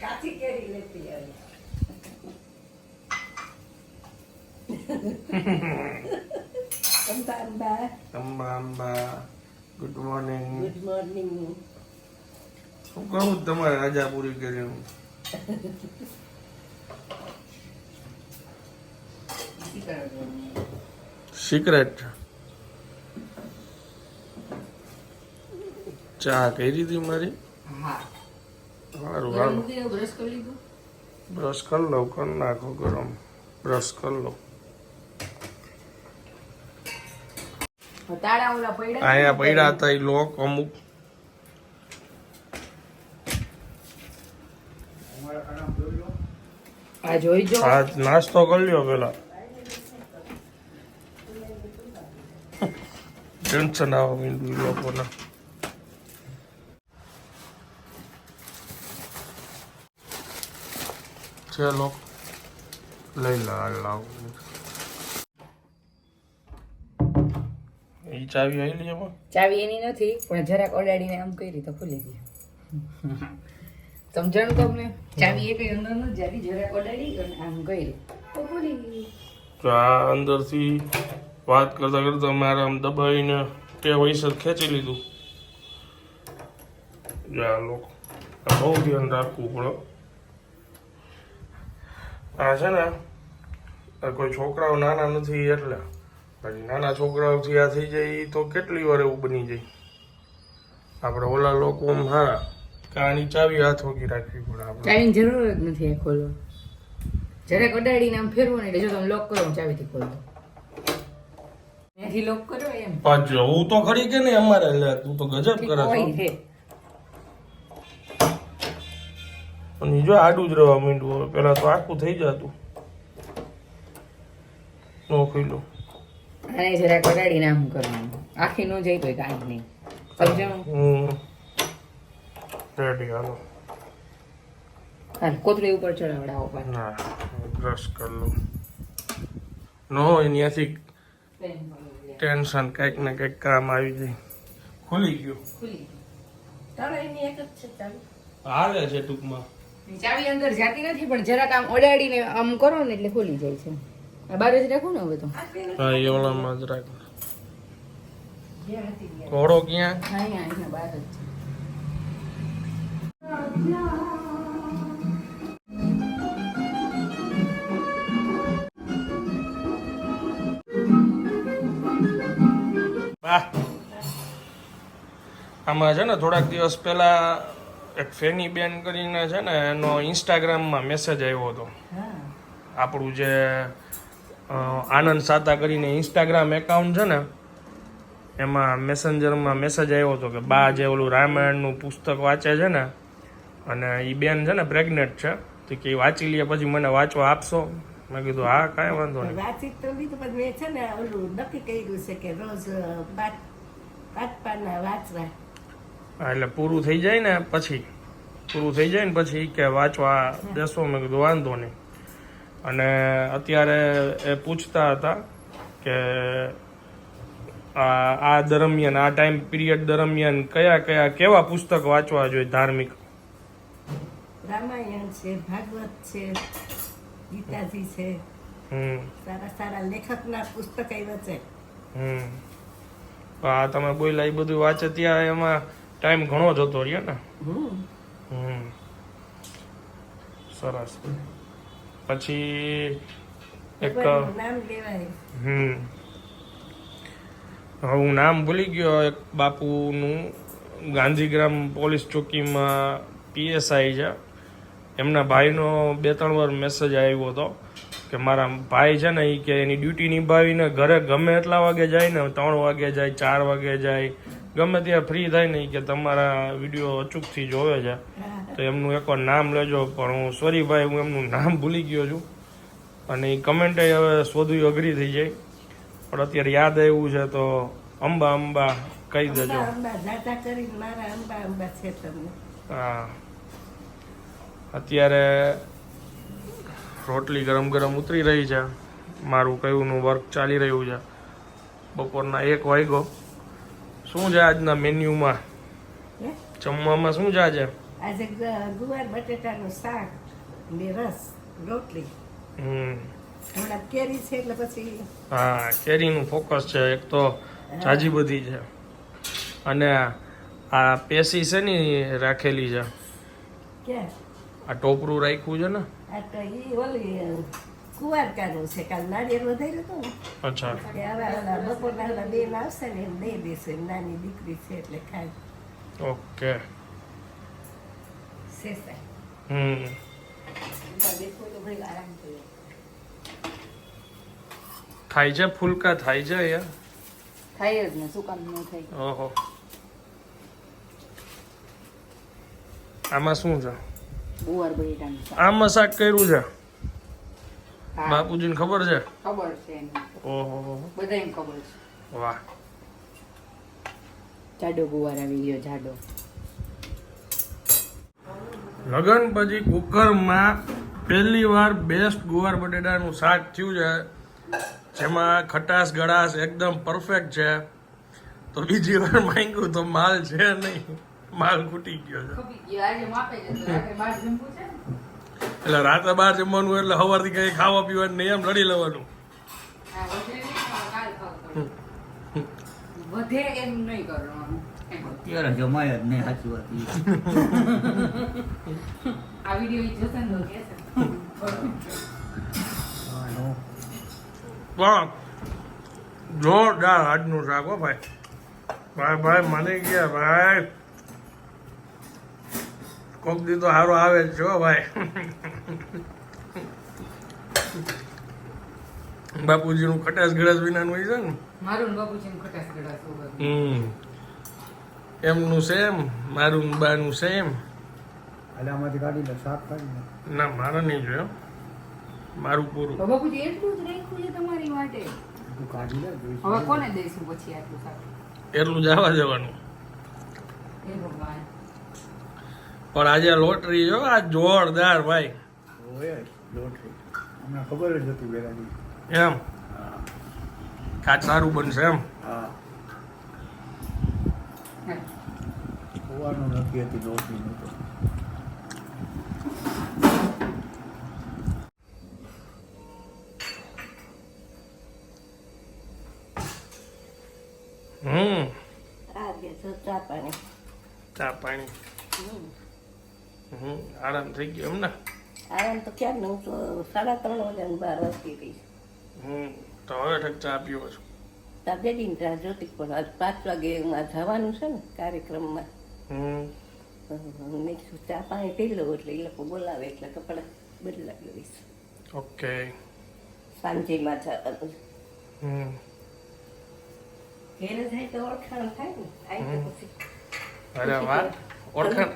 કાચી કેરી લેતી આવી Amba Amba good morning good morning શું કહું તમારે રજા પૂરી કરી સિક્રેટ ચા કઈ રીતે મારી? હા. સારું હાલો. બ્રશ કરી લીધું? બ્રશ કરી લઉં કરી નાખો ગરમ. બ્રશ કરી લઉં. અહીંયા પડ્યા હતા એ લોક અમુક. નાસ્તો કરી લ્યો પેલા. ટેન્શન આવવા લોકોને. છે લોક લઈ લાવ એ ચાવી આવી એમાં? ચાવી એની નથી પણ જરાક ઓડાડીને આમ કરી તો ખુલી ગઈ. સમજણ તમને? ચાવી એક અંદર ન જાવી જરાક ઓડાડી અને આમ કરી. તો ખુલી ગઈ. તો આ અંદરથી વાત કરતા કરતા મારે આમ દબાવીને તે વૈસર ખેંચી લીધું. જા આ લોકો બહુ ધ્યાન રાખવું પડે. આ છે ને કોઈ છોકરાઓ નાના નથી એટલે પછી નાના છોકરાઓથી આ થઈ જાય તો કેટલી વાર એવું બની જાય. આપણે ઓલા લોકો આમ હારા કે ચાવી હાથ વગી રાખવી પડે આપણે ચાવીની જરૂર જ નથી આ ખોલવા. જરાક ઓડાડીને આમ ફેરવો ને એટલે જો તમે લોક કરો હું ચાવીથી ખોલો દો લોક કરો એમ. પાછું હું તો ખરી કે ને અમારે તું તો ગજબ કરે છો. અને જો આડું જ રહેવા માંડ્યું હવે. પેલા તો આખું થઈ જતું. નો ખુલ્લું. આને જરા ઓડાડીને આમ કરવાનું. આખી ન જાય તો કાંઈ નહીં. સમજાણું હું રેડી હાલો. હાલ કોથળી ઉપર ચડાવડાવો પણ ના બ્રશ કર લો નો હોય ત્યાંથી ટેન્શન કંઈક ને કંઈક કામ આવી જાય. ખુલી ગયું. ખુલી તારે એની એક જ છે ચાવી. હાલે છે ટૂંકમાં. ચાવી અંદર જાતી નથી પણ જરાક આમ ઓડાડીને આમ કરો ને એટલે ખુલી જાય છે. આ બાર જ રાખું ને હવે તો. હા એ જ રાખ. ઘોડો ક્યાં? હા અહીંયા બાર જ છે. આમાં છે ને થોડાક દિવસ પહેલા એક ફેની બેન કરીને છે ને એનો ઇન્સ્ટાગ્રામમાં મેસેજ આવ્યો હતો. આપણું જે આનંદ સાતા કરીને ઇન્સ્ટાગ્રામ એકાઉન્ટ છે ને એમાં મેસેન્જરમાં મેસેજ આવ્યો હતો કે બા જે ઓલું રામાયણનું પુસ્તક વાંચે છે ને અને એ બેન છે ને પ્રેગ્નેન્ટ છે તો કે વાંચી લે પછી મને વાંચવા આપશો? મેં કીધું હા કાંઈ વાંધો નહીં. વાંચી તો લીધું પણ મેં છે ને ઓલું નક્કી કર્યું છે કે રોજ પાંચ પાંચ પાના વાંચવા. એટલે પૂરું થઈ જાય ને પછી. પૂરું થઈ જાય ને પછી કે વાંચવા બેસો મેં કીધું વાંધો નહીં. અને અત્યારે એ પૂછતા હતા કે આ આ દરમિયાન આ ટાઈમ પીરિયડ દરમિયાન કયા કયા કેવા પુસ્તક વાંચવા જોઈએ ધાર્મિક? રામાયણ છે ભાગવત છે ગીતાજી છે. સારા સારા લેખકના પુસ્તક આવ્યા છે. હમ. આ તમે બોલ્યા એ બધું વાંચે ત્યાં એમાં ટાઈમ ઘણો જતો રહ્યો ને. હમ. સરસ. પછી એક હમ. હું નામ ભૂલી ગયો. એક બાપુનું ગાંધીગ્રામ પોલીસ ચોકીમાં પીએસઆઈ છે. એમના ભાઈનો બે ત્રણ વાર મેસેજ આવ્યો હતો કે મારા ભાઈ છે ને એ કે એની ડ્યુટી નિભાવીને ઘરે ગમે એટલા વાગે જાય ને ત્રણ વાગે જાય ચાર વાગે જાય. ગમે ત્યાં ફ્રી થાય નહીં કે તમારા વીડિયો અચૂકથી જોવે છે તો એમનું એકવાર નામ લેજો. પણ હું સોરી ભાઈ હું એમનું નામ ભૂલી ગયો છું. અને એ કમેન્ટ હવે શોધવી અઘરી થઈ જાય. પણ અત્યારે યાદ આવ્યું છે તો અંબા અંબા કહી દેજો. હા. અત્યારે રોટલી ગરમ ગરમ ઉતરી રહી છે. મારું કયુંનું વર્ક ચાલી રહ્યું છે. બપોરના એક વાગ્યો. શું છે આજના મેન્યુમાં? જમવામાં શું છે આજે? આજે ગુવાર બટેટાનું શાક ને રસ રોટલી. હમ. હમણાં કેરી છે એટલે પછી હા કેરીનું ફોકસ છે એક તો જાજી બધી છે. અને આ પેસી છે ને રાખેલી છે. આ ટોપરું રાખ્યું છે ને? આ તો ઈ ઓલી અ, કુવાર કાનું છે કાલ નાળિયેર વધાર્યું હતું ને? અચ્છા. કે હવે ઓલા બપોરના ઓલા બેન આવશે ને એમ દઈ દેશે નાની દીકરી છે એટલે ખાય. ઓકે. શેષાય હમ. થાય છે ફૂલકા થાય છે યાર. થાય જ ને શું કામ ન થાય? ઓહો. આમાં શું છે? આમાં શાક કર્યું છે? બાપુજીને ખબર છે? ખબર છે ઓહો બધાને ખબર છે. વાહ. જાડો ગુવાર આવી ગયો જાડો. લગન પછી કુકરમાં પહેલી વાર બેસ્ટ ગુવાર બટેટાનું શાક થયું છે. જેમાં ખટાશ ગળાશ એકદમ પરફેક્ટ છે. તો બીજી વાર માંગ્યું તો માલ છે નહીં. માલ ખૂટી ગયો છે. રાત્રે એટલે રાતે બહાર જમવાનું એટલે સવારથી કઈ ખાવા પીવાનું નહીં એમ લડી લેવાનું. વધે નહીં, પણ કાલ ખાવું પડે. વધે એમ નહીં કરવાનું. અત્યારે જમાય જ નહીં સાચી વાત આ વીડિયો જોશે ને. પણ જોરદાર આજનું શાક હો ભાઈ. ભાઈ ભાઈ મને ગયા ભાઈ. કોક દી તો સારો આવે જ છે ભાઈ. બાપુજીનું ખટાશ ગળાશ વિનાનું હોય છે ને? મારું ને બાપુજીનું ખટાશ ગળાશ હમ. એમનું સેમ મારું ને બાનું સેમ. એટલે આમાંથી કાઢી લે સાફ કાઢી લે. ના મારે નહીં જોયો મારું પૂરું. બાપુજી એટલું જ રાખ્યું છે તમારી માટે કાઢી લે હવે કોને દઈશું પછી આટલું સાફ એટલું જવા જવાનું. એ ભગવાન. પણ આજે લોટરી જો આ જોરદાર ભાઈ. ઓય લોટરી. અમને ખબર જ હતી પેલાથી એમ? કાચ સારું બનશે એમ. હા. હા. નક્કી હતી લોટરી નતો હમ. કે ચા પાણી. ચા પાણી. આરામ થઈ ગયો એમ ને? આરામ તો ક્યાં નવ સાડા ત્રણ વાગ્યા હું બહાર વાગતી રહી હમ તો હવે ઠક ચા પીવો છો. બેડીને ત્યાં જોતી પણ આજ પાંચ વાગે એમાં જવાનું છે ને કાર્યક્રમમાં. હમ. મેં કીધું ચા પાણી પી લઉં એટલે એ લોકો બોલાવે એટલે કપડાં બદલાવી લઈશ. ઓકે. સાંજેમાં જવાનું હમ. ઘેર જાય તો ઓળખાણ થાય ને આવી તો પછી. અરે વાહ. ઓળખાણ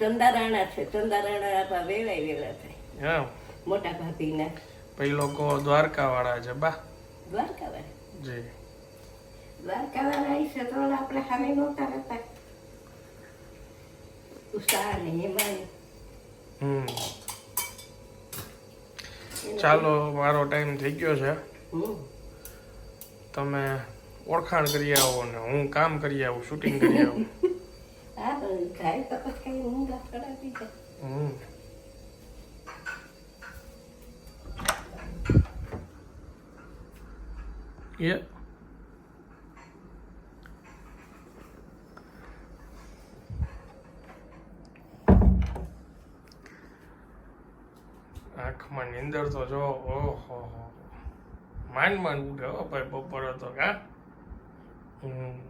ચંદારાણા છે ચંદારાણા આપણા વેલાય વેલા થાય. મોટા ભાભીના. પછી લોકો દ્વારકા વાળા છે બા. દ્વારકાવાળા? જી. દ્વારકા વાળા એ તો આપણે સામે નહોતા રહેતા. ઉષા ને એમાં હમ ચાલો મારો ટાઈમ થઈ ગયો છે. હમ. તમે ઓળખાણ કરી આવો ને હું કામ કરી આવું શૂટિંગ કરી આવું. હા તો જાય તો પછી કઈ ઊંઘ ચડાવી જાય હમ એ આંખમાં નીંદર તો જો ઓહો હો માંડ માંડ ઉઠે હો ભાઈ બપોરે તો કા હમ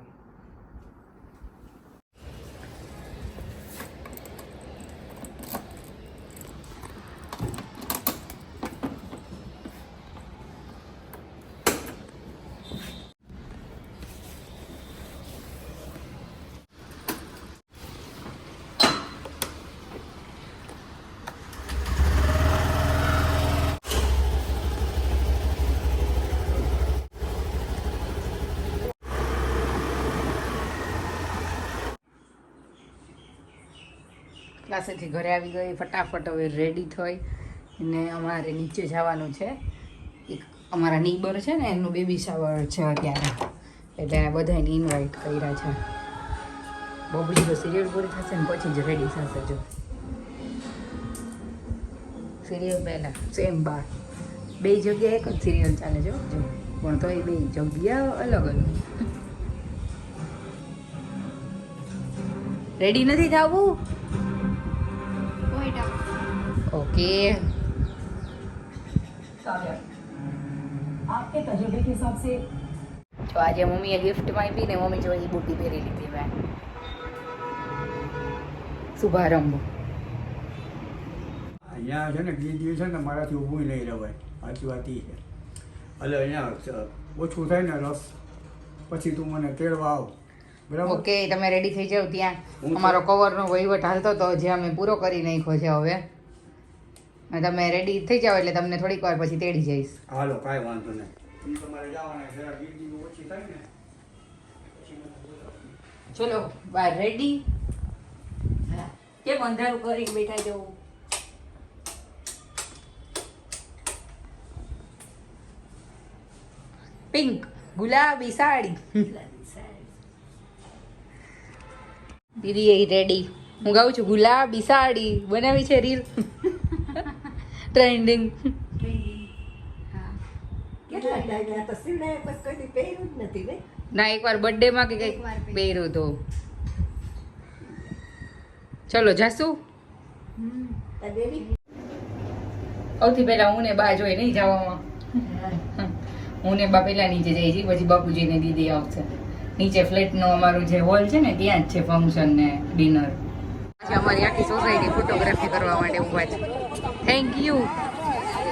ક્લાસેથી ઘરે આવી ગઈ, ફટાફટ હવે રેડી થઈ ને અમારે નીચે જવાનું છે. એક અમારા નીબર છે ને એનું બેબી શાવર છે અત્યારે. એટલે બધાને ઇન્વાઇટ કર્યા છે. બબડી તો સિરિયલ પૂરી થશે ને પછી જ રેડી થશે જો. સિરિયલ પહેલાં સેમ બાર. બે જગ્યાએ એક જ સિરિયલ ચાલે છે જો. પણ તો એ બે જગ્યા અલગ અલગ. રેડી નથી થવું? ઓકે आपके तजुर्बे के हिसाब से તો આજે મમ્મીએ ગિફ્ટમાં આપી ને મમ્મી જો એ બુટી પહેરી લીધી મેં શુભારંભ અહીંયા છે ને બે દિવસ છે ને મારાથી ઊભું નહીં રહેવાય સાચી વાત એ છે એટલે અહીંયા સ- ઓછું થાય ને રસ પછી તું મને તેડવા આવ બરાબર ઓકે તમે રેડી થઈ જાવ ત્યાં હું તો- અમારો કવરનો વહીવટ હાલતો તો જે અમે પૂરો કરી નાખ્યો છે હવે અને તમે રેડી થઈ જાવ એટલે તમને થોડીક વાર પછી તેડી જઈશ. હાલો કાંઈ વાંધો નહીં. તમારે જવાના જરા ગીરદી ઓછી થાય ને પછી મને બોલાવો. ચલો બાર રેડી કેમ અંધારું કરી બેઠા જવું પિંક ગુલાબી સાડી. દીદી એ રેડી હું ગાઉં છું ગુલાબી સાડી. બનાવી છે રીલ. ટ્રેન્ડિંગ ને ના એકવાર બર્થડે માં કે કંઈક પહેર્યું તો ચલો જાસુ? સૌથી પહેલા હું ને બા જોઈ નહીં જવામાં. હું ને બા પેલા નીચે જઈ છીએ પછી બાપુજીને દીદી આવશે. નીચે ફ્લેટનો અમારું જે હોલ છે ને ત્યાં જ છે ફંક્શન ને ડિનર અમારી આખી સોસાયટી ફોટોગ્રાફી કરવા માટે ઊભા છે. થેન્ક યુ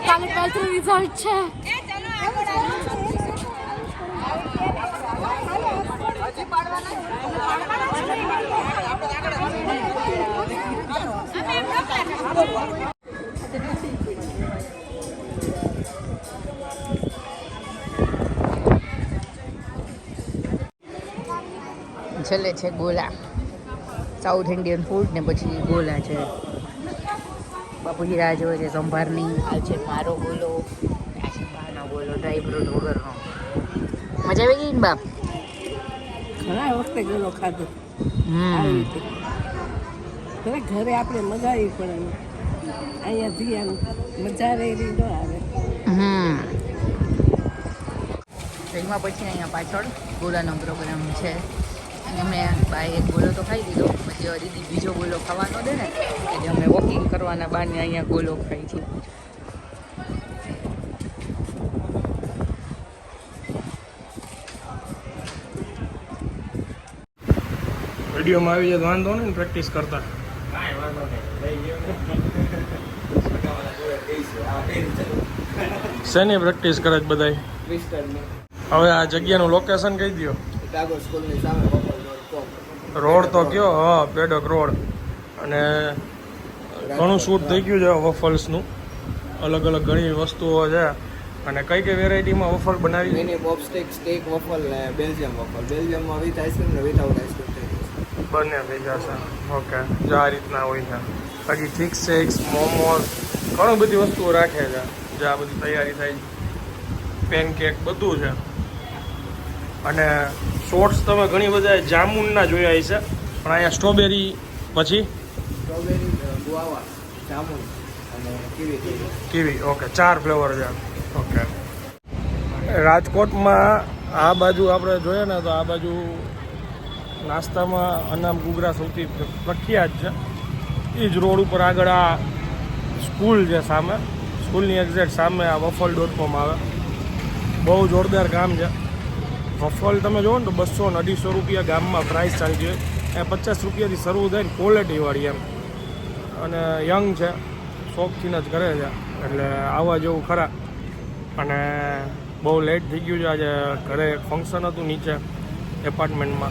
કાલે ટ્વેલ્થ રિઝલ્ટ છે. છેલ્લે છે ગોલા. સાઉથ ઇન્ડિયન ફૂડ ને પછી ગોલા છે. બાપુજી રાહ જોવે છે સંભારની. આ છે મારો ગોલો. આ છે બાનો ગોલો ડ્રાયફ્રૂટ વગરનો મજા આવી ગઈ ને બાપ? ઘણા વખતે ગયેલો ખાધો. હમ. ઘરે ઘરે આપણે મગાવી પડે. અહીંયા આમ મજા રહેલી ન આવે. હમ. એમાં પછી અહીંયા પાછળ ગોલાનો પ્રોગ્રામ છે. અમે બાય એક ગોલો તો ખાઈ દીધો પછી હવે દીદી બીજો ગોલો ખાવાનો દે ને એટલે અમે વોકિંગ કરવાના બાને અહીંયા ગોલો ખાઈ છે. વિડીયોમાં આવી જાય તો વાંધો નહીં પ્રેક્ટિસ કરતા. શેની પ્રેક્ટિસ કરે છે બધાય? હવે આ જગ્યાનું લોકેશન કહી દો રોડ તો કયો? હા પેડક રોડ. અને ઘણું શૂટ થઈ ગયું છે વફલ્સનું. અલગ અલગ ઘણી વસ્તુઓ છે. અને કઈ કઈ વેરાયટીમાં વફલ બનાવી? Mini pop stack stack waffle ને બેલ્જિયમ વફલ બેલ્જિયમમાં વિથ આઈસ્ક્રીમ ને વિથઆઉટ આઈસ્ક્રીમ બંને થઈ જશે ઓકે જો આ રીતના હોય છે. બાકી ચિક શેક્સ મોમોસ ઘણી બધી વસ્તુઓ રાખે છે. જે આ બધી તૈયારી થાય. પેનકેક બધું છે. અને શોર્ટ્સ તમે ઘણી બધા જામુનના જોયા છે પણ અહીંયા સ્ટ્રોબેરી પછી? સ્ટ્રોબેરી ગુઆવા જામુન અને કીવી કીવી ઓકે ચાર ફ્લેવર છે. ઓકે રાજકોટમાં આ બાજુ આપણે જોઈએ ને તો આ બાજુ નાસ્તામાં અનામ ગુગરા સૌથી પ્રખ્યાત છે. એ જ રોડ ઉપર આગળ આ સ્કૂલ છે સામે. સ્કૂલની એક્ઝેક્ટ સામે આ વફલ ડોટ કોમ આવે. બહુ જોરદાર કામ છે. વફલ તમે જુઓ ને તો બસો ને અઢીસો રૂપિયા ગામમાં પ્રાઇસ ચાલતી હોય. એ પચાસ રૂપિયાથી શરૂ થાય ને ક્વોલિટીવાળી એમ. અને યંગ છે, શોખથી જ કરે છે. એટલે આવવા જેવું ખરા. અને બહુ લેટ થઈ ગયું છે, આજે ઘરે ફંક્શન હતું નીચે એપાર્ટમેન્ટમાં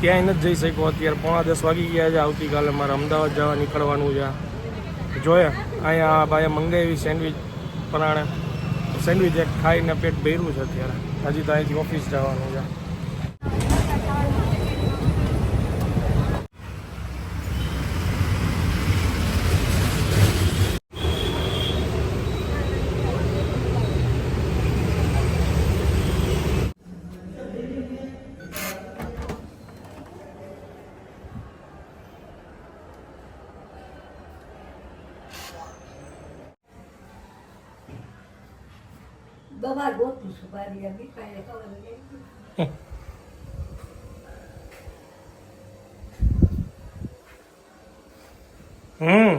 ક્યાંય નથી જઈ શક્યો અત્યારે. પોણા દસ વાગી ગયા છે આવતીકાલે મારે અમદાવાદ જવા નીકળવાનું છે. જોયે, અહીંયા ભાઈએ મંગાવી સેન્ડવિચ પરાણે. સેન્ડવિચ એક ખાઈને પેટ ભર્યું છે અત્યારે. હજી તો અહીંથી ઓફિસ જવાનું છે Babagoto, aqui. હમ.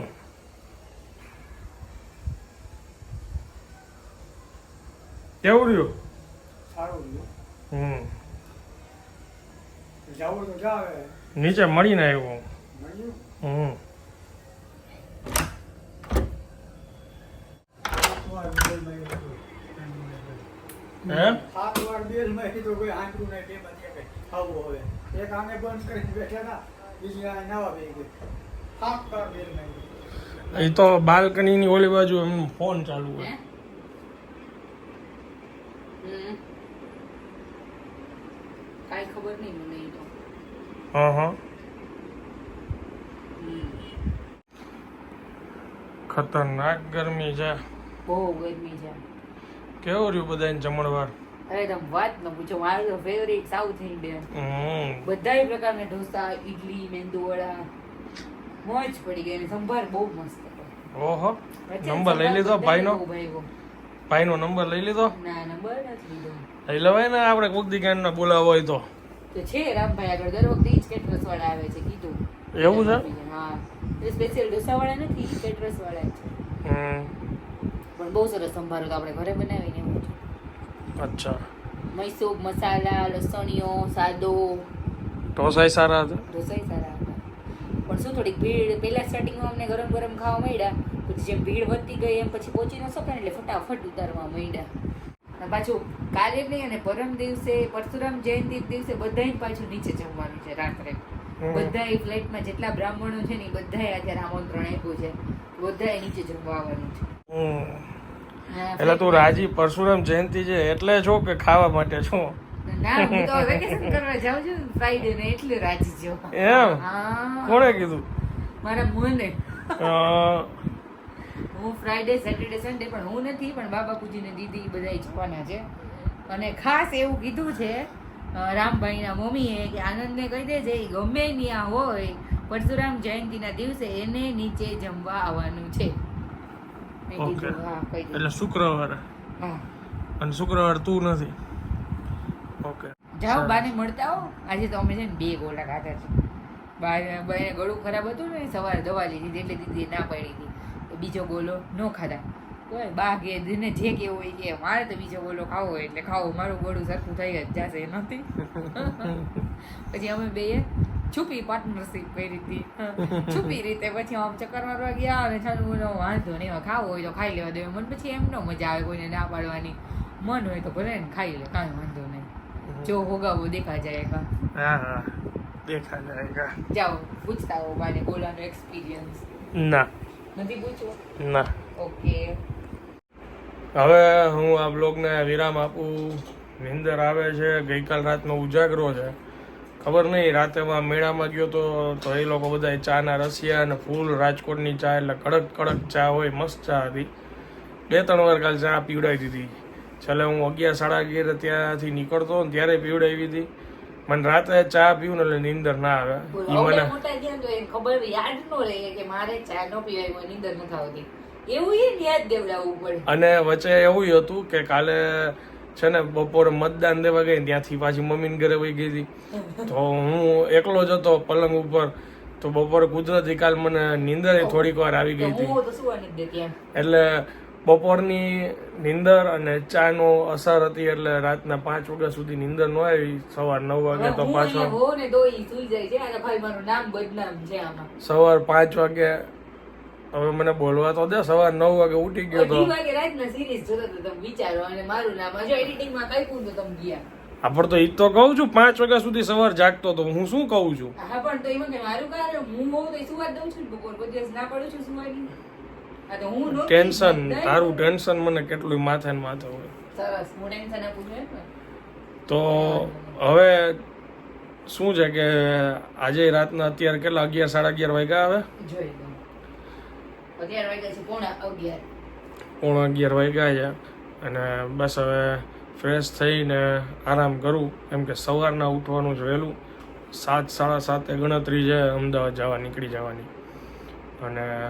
કેવું રહ્યું? સારું રહ્યું. હમ. જાવું તો જાવે. નીચે મળીને આવ્યો મળ્યું હમ સાત વાર બેલમાં એ હતું. હે સાત વાર બેલમાં એ તો કોઈ આંકડું નહીં બે બધી કંઈ ખાવું હવે એક આને બંધ કરીને બેઠા હતા બીજી આ નવા બે ગઈ સાત વાર બેલમાં એ. એ તો બાલ્કનીની ઓલી બાજુ એમ ફોન ચાલુ? હોય. હમ. ખબર નહીં મને ઈ તો. હા હા. ખતરનાક ગરમી છે. બહુ ગરમી છે. કેવું રહ્યું બધાને જમણવાર? અરે તમે વાત ન પૂછો મારું તો ફેવરિટ સાઉથ ઇન્ડિયન બધાય પ્રકારના ઢોસા ઇડલી મેંદુવડા. મોજ પડી ગઈ અને સંભાર બહુ મસ્ત. ઓહો નંબર લઈ લીધો ભાઈનો. ભાઈનો નંબર લઈ લીધો? ના નંબર નથી લીધો. લઈ લેવાય ને આપણે કોક દી કાંઈ બોલાવો હોય તો. છે રામભાઈ આગળ દર વખતે ઈ જ કેટરસ વાળા આવે છે કીધું. એવું છે? હા સ્પેશિયલ ઢોસા વાળા નથી કેટરસ વાળા છે. પણ બહુ સરસ સંભારો તો આપણે ઘરે બનાવીને એવું છે. અચ્છા. મૈસૂર મસાલા લસણીઓ સાદો. ઢોસાઈ સારા હતા? ઢોસાઈ સારા હતા. પણ શું થોડીક ભીડ પહેલા સ્ટાર્ટિંગમાં અમને ગરમ ગરમ ખાવા માંડ્યા પછી જેમ ભીડ વધતી ગઈ એમ પછી પહોંચી ન શકે એટલે ફટાફટ ઉતારવા માંડ્યા. પાછું કાલે નહીં અને પરમ દિવસે પરશુરામ જયંતિ દિવસે બધા પાછું નીચે જમવાનું છે રાત્રે. બધા ફ્લેટમાં જેટલા બ્રાહ્મણો છે ને એ બધાય અત્યારે આમંત્રણ આપ્યું છે. બધા નીચે જમવા આવવાનું છે. એટલે તું રાજી પરશુરામ જયંતિ છે એટલે છો કે ખાવા માટે છો? ના હું તો વેકેશન કરવા જાઉં છું. ફ્રાઈડે ને એટલે રાજી છું. એમ? હા. કોણે કીધું? મારા મને. હું ફ્રાઈડે સેટરડે સન્ડે પણ હું નથી પણ બાબા પૂજીને દીદી બધા જવાના છે. અને ખાસ એવું કીધું છે રામભાઈના મમ્મીએ કે આનંદને કહી દેજે એ ગમે ત્યાં હોય પરશુરામ જયંતિના દિવસે એને નીચે જમવા આવવાનું છે. એટલે શુક્રવારે. હા. અને શુક્રવાર તું નથી. ઓકે. જાઓ બાને મળતા હો આજે તો અમે છે ને બે ગોળા ખાધા છે. બા બાને ગળું ખરાબ હતું ને સવારે દવા લીધી એટલે દીદી ના પડી હતી. બીજો ગોલો ન ખાધા. તો બા કે જેને જે કેવું હોય કે મારે તો બીજો ગોલો ખાવો એટલે ખાવો. મારું ગોળું સરખું થઈ જ જશે એનાથી પછી અમે બેએ છુપી પાર્ટનરશિપ કરી હતી. છુપી રીતે પછી આમ ચક્કર મારવા ગયા અને ચાલુ બોલો વાંધો નહીં ખાવો હોય તો ખાઈ લેવા દેવા મને પછી એમ ન મજા આવે કોઈને ના પાડવાની. મન હોય તો ભલે ને ખાઈ લે કાંઈ વાંધો નહીં. જો હોગાવો દેખા જાય હા હા. દેખા જાયગા જાઓ પૂછતા હો બાને બોલાનો એક્સપિરિયન્સ ના. નથી પૂછવું ના. ઓકે. હવે હું આ બ્લોગને વિરામ આપું. નિંદર આવે છે. ગઈકાલ રાતનો ઉજાગરો છે. ખબર નહીં રાતેમાં મેળામાં ગયો તો તો એ લોકો બધા ચાના રસિયા અને ફૂલ રાજકોટની ચા એટલે કડક કડક ચા હોય મસ્ત ચા હતી. બે ત્રણ વાર કાલ ચા પીવડાવી દીધી. છેલ્લે હું અગિયાર સાડા અગિયાર ત્યાંથી નીકળતો ને ત્યારે પીવડાવી હતી મને રાતે ચા પીવું ને એટલે નીંદર ના આવે. ઈ મને ખબર યાદ નો રહે કે મારે ચા નો પીવાય નીંદર નથી આવતી. એવું યાદ દેવડાવવું પડે. અને વચ્ચે એવું હતું કે કાલે છે ને બપોરે મતદાન દેવા ગઈ ત્યાંથી પાછી મમ્મીને ઘરે વહી ગઈ હતી. તો હું એકલો જ હતો પલંગ ઉપર. તો બપોરે કુદરતી કાલ મને નીંદર થોડીક વાર આવી ગઈ હતી. એટલે બપોરની નીંદર અને ચાનો અસર હતી એટલે રાતના પાંચ વાગ્યા સુધી નીંદર ન આવી. સવાર નવ વાગે તો પાછો સવાર પાંચ વાગે હવે મને બોલવા તો દે. સવાર નવ વાગે ઉઠી ગયો તો આપણ તો ઈ તો કહું છું પાંચ વાગ્યા સુધી સવાર જાગતો તો હું શું કહું છું? હા પણ તો એમાં મારું કારણ હું બહુ તો દઉં છું બપોર પછી ના પડું છું સુવાની. ટેન્શન તારું ટેન્શન મને કેટલું માથે ને માથે હોય? તો હવે શું છે કે આજે રાતના અત્યારે કેટલા અગિયાર સાડા અગિયાર વાગ્યા આવે? પોણા અગિયાર વાગ્યા છે. અને બસ હવે ફ્રેશ થઈને આરામ કરું. એમ કે સવારના ઉઠવાનું જ વહેલું. સાત સાડા સાતે ગણતરી છે અમદાવાદ જવા નીકળી જવાની. અને